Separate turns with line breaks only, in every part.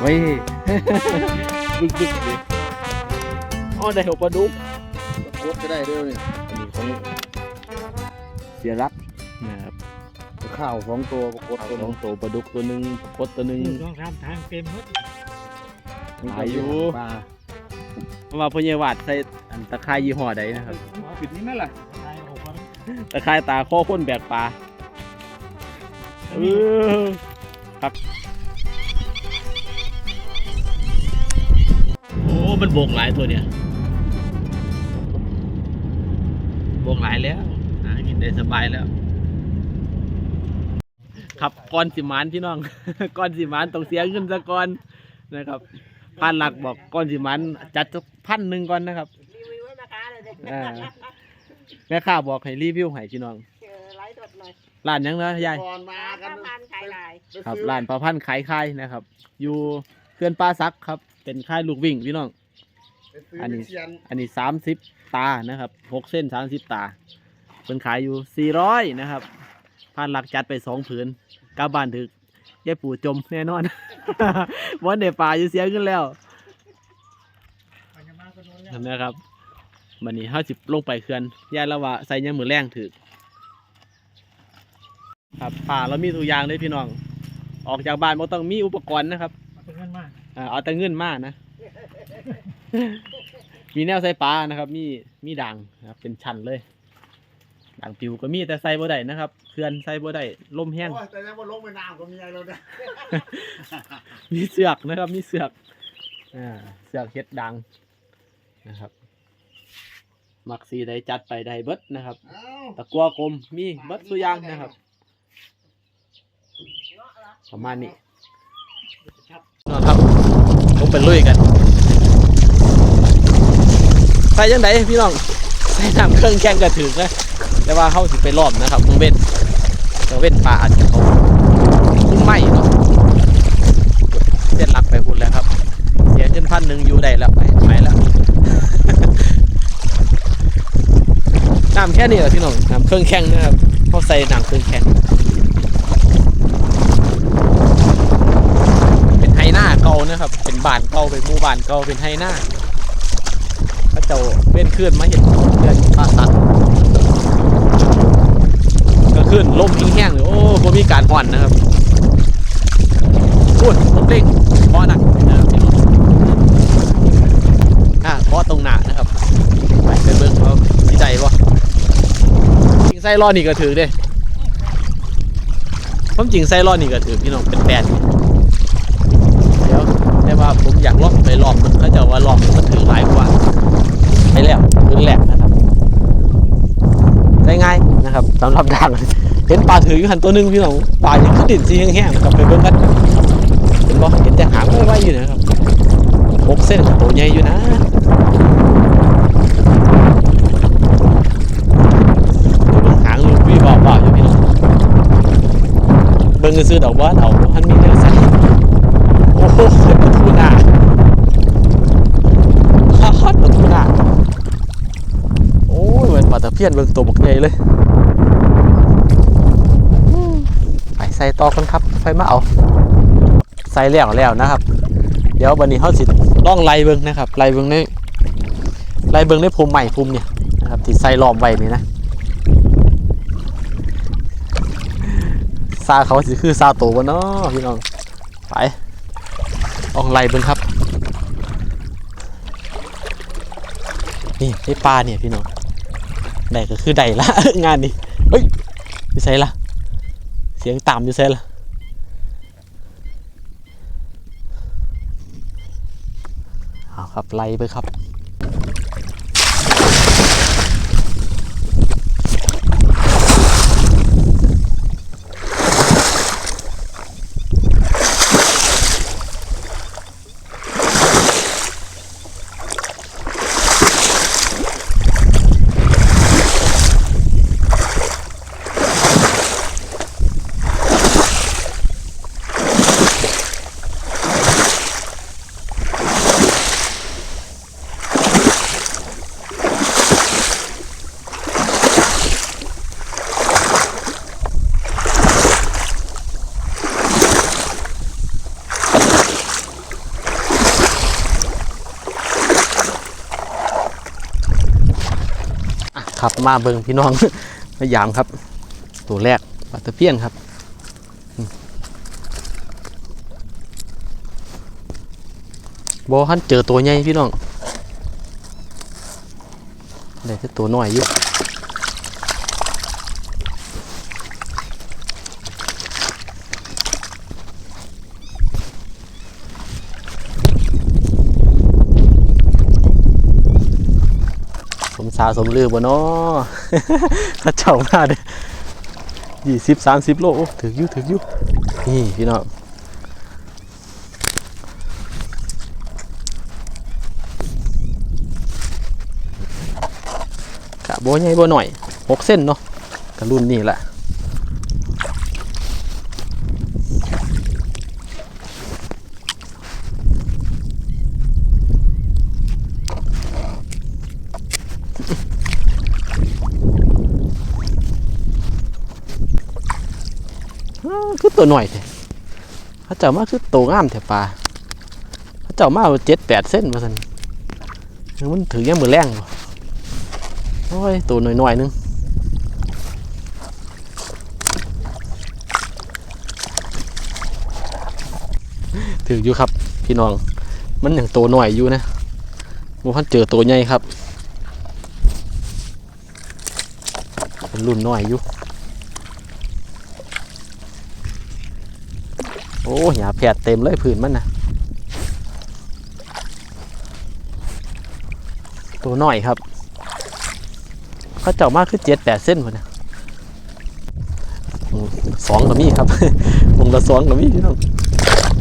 ไว้บึกบึกเลยอ๋อได้หัวปลาดุก
โคตรก็ได้เด้อนี่
อันนี้ของเสียรักนะครับ
ข้าวสองตัวโคตร
เอา
ตัว
ส
นึ
องงตัวปลาดุกตัวหนึ่งปลดตัวหนึ่ง
สองสามทางเต็มหมด
อายุ
ปลา
เพราะว่าพญาวาดใส่อันตะไคร้ยี่ห้อใดนะครับ
ปิดนี่นั่นแหละ
ตายออกมา
ตะไคร้ตาข้อข้นแบกปลาเออครับ มันโบกหลายตัวเนี่ยโบกหลายแล้วหากินได้สบายแล้ว ครับก้อนสิมานพี่น้องก้อนสิมานต้องเสียเงินซะก่อนนะครับพันหลักบอกก้อนสิมานจัดสักพันหนึ่งก่อนนะครับ
รีวิวให้แม่ค้าเลยดิ
อ่าแม่ค้าบอกให้รีวิวให้พี่น้อง
เจอไลฟ์สดหน่อย
ร้านหยังนะยาย
ก่อนมา
มา
กั
กันนพันขายลาย
ครับร้านประพันธ์ขายไข่นะครับ อยู่เขื่อนปลาซักครับ เป็นค่ายลูกวิ่งพี่น้อง อันนี้อันนี้สามสิบตานะครับหกเส้นสามสิบตาเป็นขายอยู่สี่ร้อยนะครับพันหลักจัดไปสองผืนกลับบ้านถึกยายปู่จมแน่นอนวันเดป่าอยู่เสียขึ้นแล้ว
มันจะมาก็โดนแล้ว
นั่นนะครับวันนี้ห้าสิบลงไปเขื่อนยายละว่าใส่ยังมือแรงถึกครับป่าเรามีทุกอย่างเลยพี่น้อง ออกจากบ้านบ่ต้องมีอุปกรณ์นะครับ
มาเป็นเงินมาก
อ่าเอาแต่เงินมานะ มีแนวใส่ปลานะครับ มีมีด่างนะครับ เป็นชั้นเลยด่างปิวก็มีแต่ใส่บ่ได้นะครับเขื่อนใส่บ่ได้ลมแห้ง
โอ้ยแต่ยังว่าลงไปน้ำก็มีอะไรแล้วเนี่ย
มีเสือกนะครับ มีเสือกอ่าเสือกเฮ็ดดังนะครับมักสีใดจัดไปได้เบิดนะครับ
เอ้า
ตะกัวกลมมีเบิดสุอยางนะครับ ประมาณนี้นะครับลงไปลุยกันใส่ยังไงพี่น้องใส่น้ำเครื่องแกงกระถึงนะแต่ว่าเขาสิไปรอบนะครับมึงเว้นมึงเว้นปลาอาจจะเขาคุ้มไหมเนาะเส้นหลักไปพุ่นแล้วครับ เสียขึ้นพันหนึ่งอยู่ได้แล้วไปไปแล้วน้ำแค่นี้แหละพี่น้องน้ำเครื่องแข็งนะครับเขาใส่น้ำเครื่องแข็งเป็นไฮหน้าเก่านะครับ เป็นบ้านเก่าเป็นหมู่บ้านเก่าเป็นไฮหน้า เจ้าเป็นขึ้นมาเห็นเดือนปลาสัตว์ก็ขึ้นลมแห้งๆเลยโอ้ผมมีการห่อนนะครับพูดผมเร่งเพราะหนักนะครับพี่น้องอ่าเพราะตรงหนานะครับไปเบิ่งเขาดีใจวะจริงไส้รอดนี่ก็ถือเด้ผมจริงไส้รอดนี่ก็ถือพี่น้องเป็นแปดเดี๋ยวแต่ว่าผมอยากลองไปลองมันเขาจะว่าลองมันถือหลายกว่า แล้วขึ้นแหลกนะครับใช้ง่ายนะครับสำหรับด่างเห็นปลาถืออยู่หันตัวหนึงพี่น้องปลาอยังขึ้นดินสีแห้งๆกับไปเบิ่งกันเห็นบ่เห็นแต่หางไว้ๆอยู่นะครับหกเส้นกับตัวใหญ่อยู่นะเบิ่งหางลูกพี่บอกบอกอยู่พี่น้องเบิ่งซื้อดอกว่าเอาท่านมีเนื้อใส่โอ้โหประตูหน้าฮอดประตูหน้าโอ้ยเหมือนปลาตะเพียนเบิ่งตัวบักใหญ่เลยไปใส่ต่อกันครับไฟมาเอา ใส่แล้วแล้วนะครับ เดี๋ยววันนี้เขาสิล่องไล่เบิ่งนะครับไล่เบิ่งในไล่เบิ่งในภูมิใหม่ภูมิเนี่ยนะครับที่ใส่ล้อมไว้นี่นะซาเขาสิคือซาโตวะเนาะพี่น้องไปออกไล่เบิ่งครับ นี่ได้ปลาเนี่ยพี่น้อง ได้ก็คือได้ละ งานนี้เฮ้ยอยู่ไซล่ะเสียงต่ำอยู่ไซล่ะเอาครับไล่ไปครับ มาเบิงพี่น้อง พยายามครับ ตัวแรกปลาตะเพียนครับบอฮันเจอตัวใหญ่พี่น้องได้แต่ตัวน้อยอยู่ สมสาสมลือบ่เนาะถ้าเจ้ามาเด้ยี่สิบสามสิบโลโอ้ถืออยู่ถืออยู่นี่พี่น้องกะโบใหญ่โบหน่อยหกเส้นเนาะกระรุ่นนี่แหละ ตัวหน่อยแท้เขาเจ้ามาคือตัวงามแท้ปลาเขาเจ้ามาเจ็ดแปดเส้นมาสันมันถือยังมือแรงโอ้ยตัวหน่อยๆนึงถืออยู่ครับพี่น้อง มันอย่างตัวหน่อยอยู่นะโมพันเจอตัวใหญ่ครับเป็นรุ่นหน้อยอยู่ อ้หยาแผดเต็มเลยผืนมันนะตัวน้อยครับ เขาเจ้ามากคือเจ็ดแปดเส้นพอนะสองกับมีครับวงละสองกับมีพี่น้อง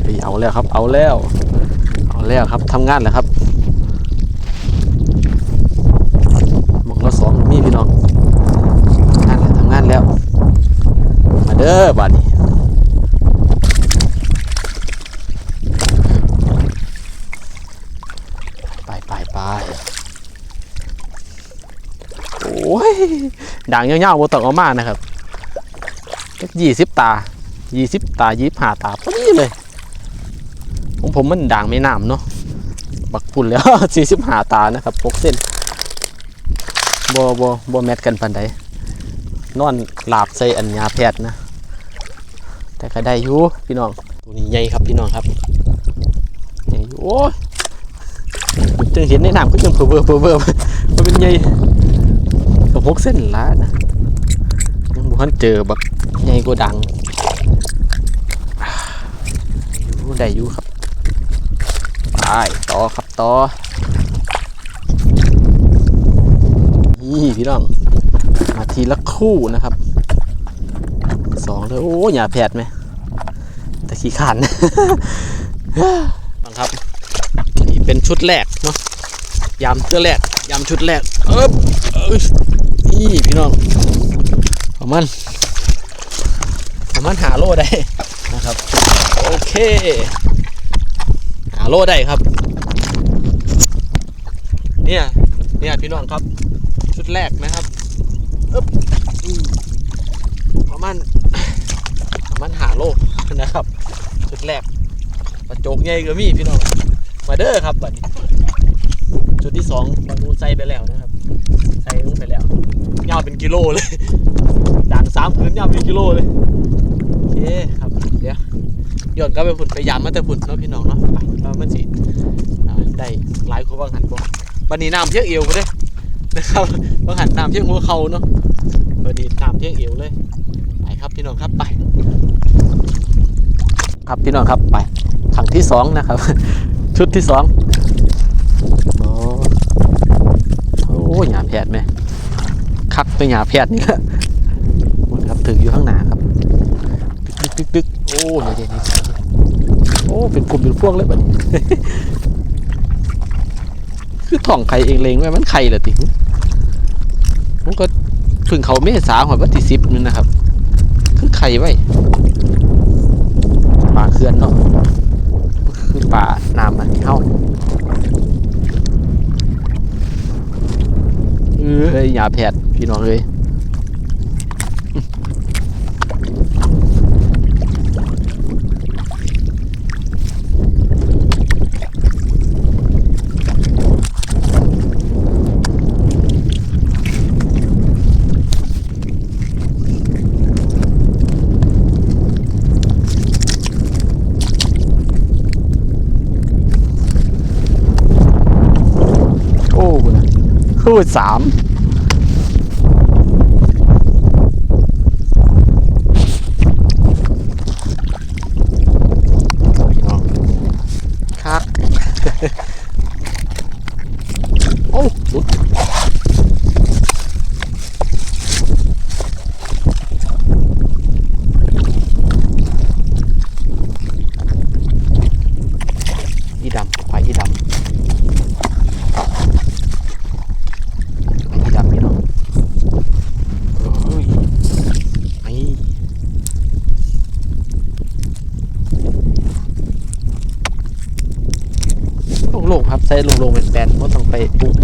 เฮ้ยเอาแล้วครับ เอาแล้ว เอาแล้วครับทำงานแล้วครับมงละสองมีพี่น้องทำงานแล้วทำงานแล้ว มาเด้อบ้านนี้ ไปโอ้ยด่างเงี้ยวๆบนตกออกมานะครับยี่สิบตายี่สิบตายี่สิบห้าตาพอดีเลยของผมมันด่างไม่น้ำเนาะบักพุ่นแล้วสี่สิบห้าตานะครับพกเส้นบ่บ่บ่แมทกันปันใดนอนหลาบใส่อัญญาแพทย์นะ แต่ก็ได้อยู่พี่น้องตัวนี้ใหญ่ครับพี่น้องครับใหญ่อยู่โอ้ จึงเห็นในน้ำก็ยังเพิ่มเพิ่มเพิ่มเพิ่มมันเป็นใหญ่กับพกเส้นละนะยังบุคันเจอบักใหญ่กว่าดังอยู่ได้อยู่ครับไปต่อครับต่อนี่พี่น้องมาทีละคู่นะครับสองเลยโอ้ยอย่าแผดไหมแต่ขี้ขานฟังครับนี่เป็นชุดแรกาะยำเสื้อแรกยำชุดแรกเอ๊บนี่พี่น้องประมาณประมาณหาโลได้นะครับ โอเค หาโลได้ครับ เนี่ยเนี่ยพี่น้องครับ ชุดแรกนะครับอ๊บอืมประมาณประมาณหาโลนะครับ ชุดแรกประโจกใหญ่ก็มีพี่น้องมาเด้อครับบัดนี้ ชุดที่สองบางดูใส่ไปแล้วนะครับใส่ลงไปแล้วยาวเป็นกิโลเลยด่างสามพื้นยาวเป็นกิโลเลยโอเคครับเดี๋ยวย้อนกลับไปพุ่นไปยามมาแต่พุ่นเนาะพี่น้องเนาะไปมันสิได้หลายคนบางหันบ่วันนี้น้ำเพียงเอวก็ได้นะครับบางหันน้ำเพียงหัวเข่าเนาะวันนี้น้ำเพียงเอวเลยไปครับพี่น้องครับไป ครับพี่น้องครับไปครั้งที่สองนะครับ ชุดที่สอง อ้โอ้หยาแพทย์ไหมคักไปหยาแพทย์นี่แหละครับถึงอยู่ข้างหน้าครับดึกดึกดึกโอ้นี่เดี๋ยวนี่โอ้เป็นกลุ่มเป็นพวกเลยบัดนี้คือท่องไข่เองเลงไว้มันไข่เหรอติผมก็พึ่งเขาเมษาหัววันที่สิบนึงนะครับ คือไข่ไว้ป่าเขื่อนเนาะคือป่าน้ำมันเข้า เฮ้ยหยาแผดพี่น้องเอ้ยพูดสาม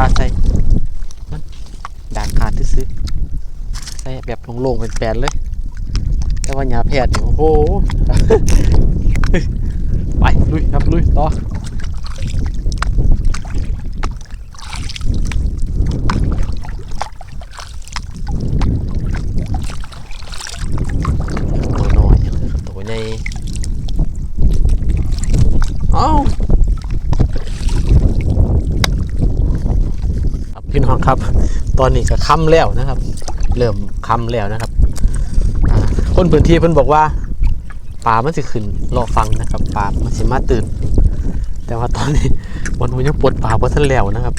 าใส่มันด่างขาดที่ซื้อใส่แบบโล่งๆเป็นแปลนเลย แต่ว่าหญ้าแพทย์นี่โอ้โห ไปลุยครับลุยต่อ ตัวน้อยตัวใหญ่เอ้าครับพี่น้องครับ ตอนนี้ก็ค่ำแล้วนะครับ เริ่มค่ำแล้วนะครับคนพื้นที่เพิ่นบอกว่าปลามันสิขึ้นรอฟังนะครับปลามันสิมาตื่น แต่ว่าตอนนี้วันนี้ยังปวดปลาเพราะท่านแล้วนะครับ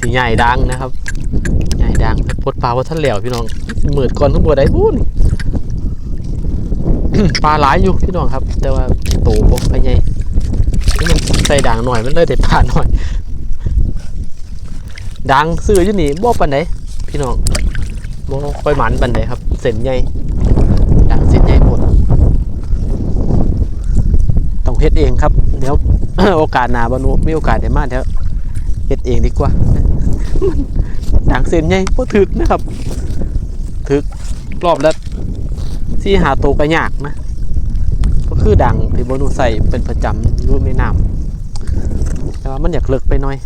สีใหญ่ดังนะครับใหญ่ดังปวดปลาเพราะท่านแล้วพี่น้องเหมือดก่อนทั้งหมดได้พูนปลาหลายอยู่พี่น้องครับ แต่ว่าโตบ่ไปใหญ่นี่มันใส่ด่างหน่อยมันเลยได้ปลาหน่อย ด่างซื้ออยู่นี่บ่ปานใดพี่น้องบ่ค่อยหมันปานใดครับ เส้นใหญ่ด่างเส้นใหญ่หมดต้องเฮ็ดเองครับ เดี๋ยวโอกาสหน้าบ่นูมีโอกาสได้มาเดี๋ยวเฮ็ดเองดีกว่าด่างเส้นใหญ่บ่ถึกนะครับถึกรอบละที่หาตัวก็ยากนะก็คือดังที่บนูใส่เป็นประจำอยู่ไม่น้ำแต่ว่ามันอยากเลิกไปหน่อย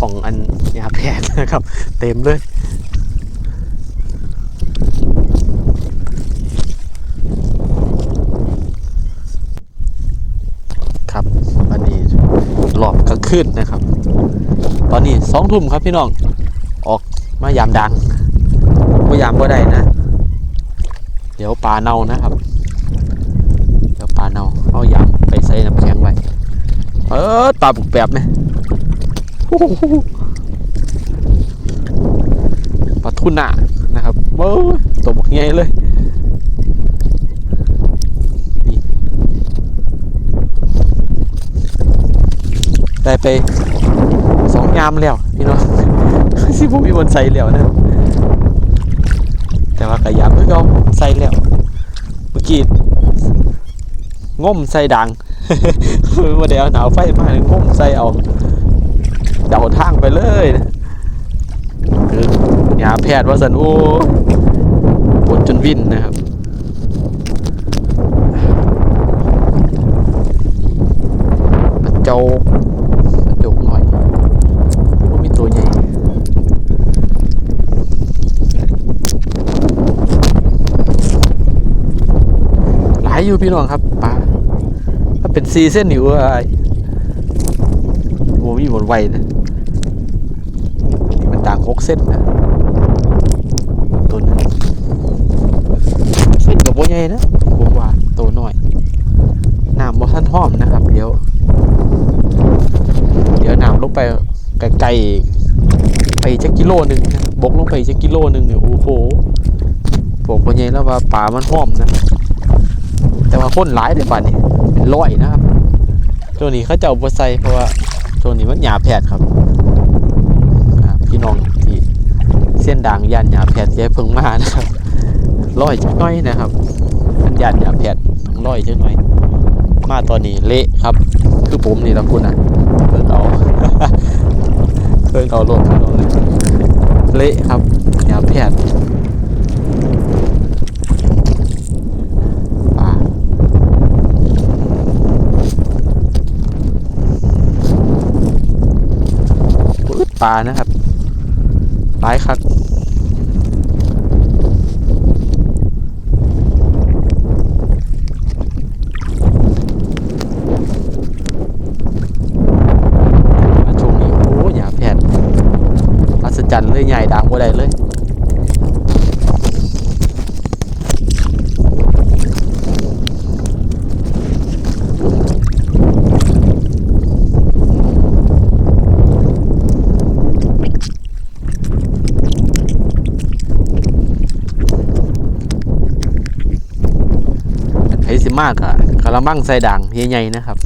ของอันยาแพทย์นะครับ เต็มเลยครับวันนี้หลอบกลางคืนนะครับ ตอนนี้สองทุ่มครับพี่น้อง ออกมายามดังมายามก็ได้นะ เดี๋ยวปลาเน่านะครับ เดี๋ยวปลาเน่าเอายำไปใส่น้ำแข็งไว้ เออปลาบุกแบบไหม ปลาทุน่านะครับเอ้ยตัวบักใหญ่เลยได้ไปสองยามแล้วพี่น้องสิบุมีบนใส่แล้วนะแต่ว่ากระยำเพิ่งเอาใส่แล้วเมื่อกี้ง่มใส่ดังว่าเดี๋ยวหนาวไฟมาเลยง่มใส่เอา เดาทางไปเลยคือยาแพทย์ว่าสันโอ้ปวดจนวิ่นนะครับกระเจ้ากระจกหน่อยว่ามีตัวใหญ่หลายอยู่พี่น้องครับปลาถ้าเป็นซีเส้นอยู่อะไรโมมีหมดไวนะนี่มันต่าง หกเส้นนะตัวนึงเส้นกับโบใหญ่นะผมว่าตัวน้อยน้ำบ่ท่านห้อมนะครับ เดี๋ยว เดี๋ยวน้ำลงไปไกลๆไปจักกิโลหนึ่งนะบกลงไปจักกิโลหนึ่งเนี่ยโอ้โหบอกโบใหญ่แล้วว่าปลามันห้อมนะแต่ว่าคนหลายเดี๋ยป่านนี้เป็นร้อยนะครับตัวนี้เขาจะเอาไปใส่เพราะว่าตัวนี้มันหยาแผดครับอ่าพี่น้องที่เส้นด่างยันหยาแผดจะเพิ่งมานะครับร้อยจักน้อยนะครับมันยันหยาแผดต้องร้อยจักน้อย มาตอนนี้เละครับ คือผมนี่ละคุณอะเพิ่งเอาเพิ่งเอาลงเอาเลยเละครับหยาแผดปลาปืดปลานะครับหลายคักมาช่วงนี้โอ้ยาแพทย์ เลยใหญ่ดังบ่ได้เลยไอ้สิมากอะกระมังใส่ด่างใหญ่ๆนะครับ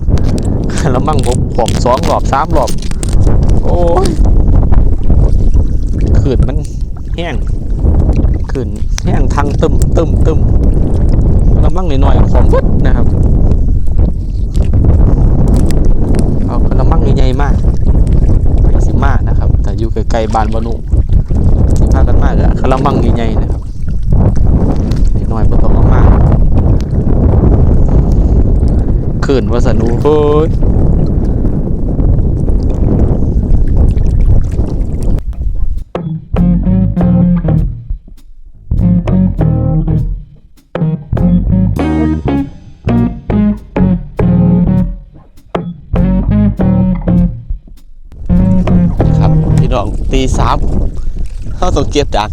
กระมังผมขวมสองรอบสามรอบ โอ้ย แห้งขืนแห้งทางตึมตึมตึมกระมังหน่อยๆขวมวัดนะครับเอากระมังใหญ่ๆมากไอ้สิมากนะครับ แต่อยู่ไกลๆบานบานุสิพากันมากอะกระมังใหญ่ๆนะครับหน่อยๆบ่ต้องมากขืนว่าสนุเฮ้ย น้องตีสามเข้าต้องเก็บดัง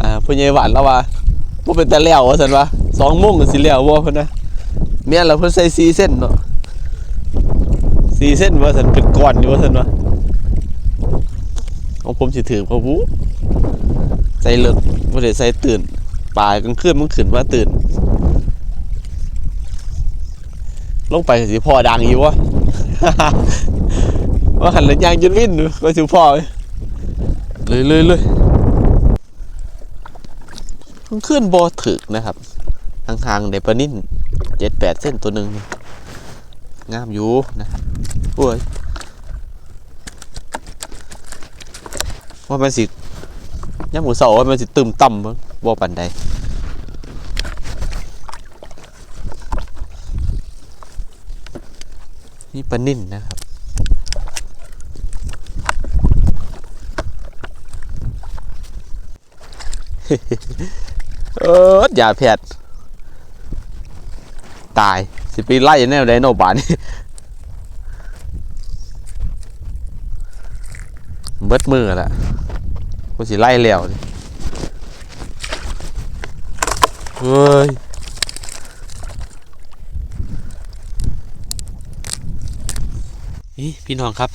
อ่าผู้ใหญ่หวานแล้วว่าบ่เป็นแต่แล้วว่าซั่นว่าสองมงก็สิแล้วบ่เพิ่นนะเมียเราเพิ่นใส่ซีเส้นเนาะซีเส้นว่าสันเป็นก้อนอยู่ว่าสันวะของผมสิถือพะวูใส่เลิกบ่ได้ใส่ตื่นปลายกลางคืนมันขึ้นว่าตื่น ลงไปสิพ่อดังอยู่วะ ว่าหันแล้วยางจนวิ่นก็สิพ่อเว้ยเลยเลยเลยขึ้นบ่ถึกนะครับทางๆได้ปนิ่นเจ็ดแปดเส้นตัวหนึ่งงามอยู่นะโอ้ยว่ามันสิย่ำหมูเสาว่ามันสิตึมต่ำบ่บ่ปันใดนี่ปนิ่นนะครับ เอออย่าแผดตายสิปีไล่แนวไดโนบานนี่เบิดมือละกูสิไล่แล้วเฮ้ยนี่พี่น้องครับ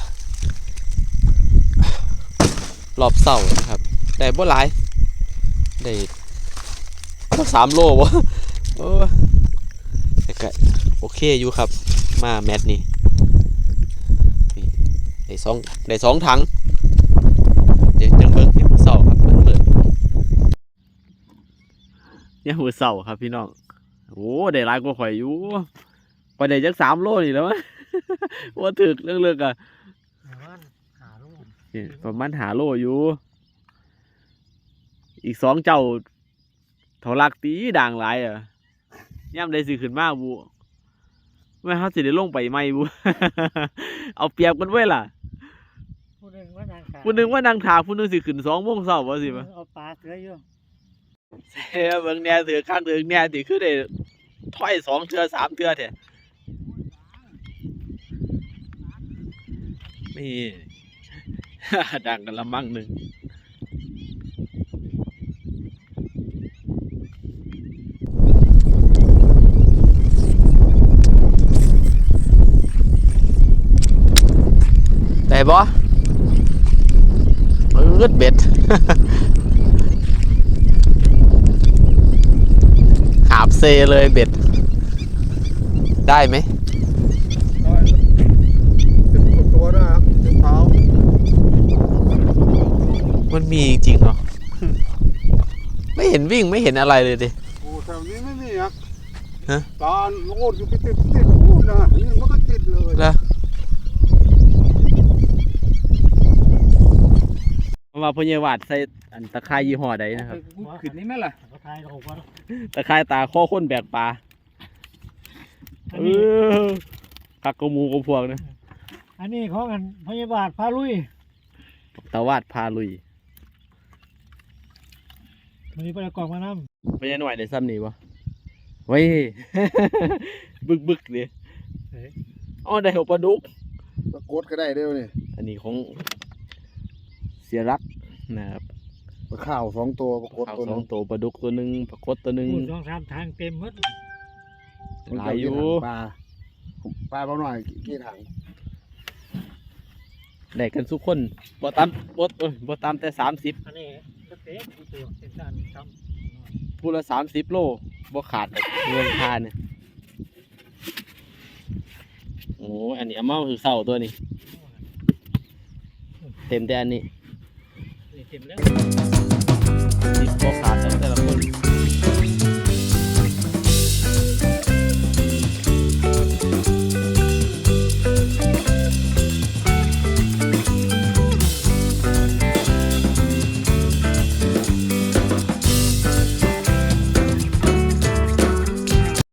รอบเสานะครับได้บ่หลาย ได้บ่สามโลวะโอ้ยแต่ก็โอเคอยู่ครับ มาแมตช์นี้นี่ได้สองได้สองถัง เดี๋ยวจังเบิ้งยังมือเสาครับมันเปิดยังมือเสาครับพี่น้อง โอ้ได้หลายกว่าข่อยอยู่ไปได้จักสามโลนี่แล้วมั้ยว่าถึกเรื่องๆอะ
แต่ว่าหาลูก
นี่ประมาณหาโลอยู่ อีกสองเจ้าเถาลักตีด่างหลายอะย่ำได้สิขึ้นมาบูไม่เขาสิได้ลงไปไหมบูเอาเปรียบกันไว้ล่ะ
ผู้หนึ่งว่านางขา
ผู้หนึงว่านางถาผู้หนึงสิขึ้นสองโมงเช้าบ่สิมะ
เอาปลาเสืออยู่
เฮ้ยเบิ่งแหน่ถือข้างถือแหน่สิคือได้ถ้อยสองเทื่อสามเทื่อแท้นี่ดังกันละมั่งหนึ่ง ได้บ่มืดเบ็ด หาบเซเลยเบ็ด ได้ไหม
เป็นตัวนะครับเป็นเท้า
มันมีจริงๆเหรอ ไม่เห็นวิ่งไม่เห็นอะไรเลยดิ
โอ้แถวนี้ไม่มีอะ
ฮะ
ตาโลดอยู่ไปติดติดพูดนะนี่มันก็ติดเลย
แล้ว มาพญาวาดใส่อันตะไคร้ยี่ห้อใดนะครับ
ขึ้นนี่ไหมล่ะ
ก็ทายเราก็
ตะไคร้ตาข้อข้นแบกปลา
อัน
เอ
นี้
อคักกระมูกระพวกนะ
อันนี้ของกันพยาบาลพาลุย
ตะวาดพาลุย
มันนี้ไปเอากล่องมานำ
พญาหน่อยได้ซ้ำนี่ปะเว้ยบึกบึกเลยอ๋อได้หกปลาดุก
ปรากฏก็ได้เด้อนี่
อันนี้ของ เสียรักนะครับ
ปลาข้าวสองตัวปลากด
ข้าว
ตัว
ส
ห
อ
นึ
ง
ง
ตัวปลาดุกตัวหนึ่งปลากดตัวหนึ่ง
พูดสองสามทางเต็มหมด
หลายอยู่
ปลาปลาเบาหน่อยกี่ถัง
ได้กันทุกคนบ่ตามบ่เอ้ยบ่ตามแต่สามสิบ
อันนี้ก็เต็มที่ตัวเป็นการทำ
พูละสามสิบโลบ่ขาดดอกเงินทานเนี่ยโอ้อันนี้เอามาคือเศร้าตัวนี้ เต็มแต่อันนี้
นี่ เต็มแล้ว
ติดโอกาสแต่ละคน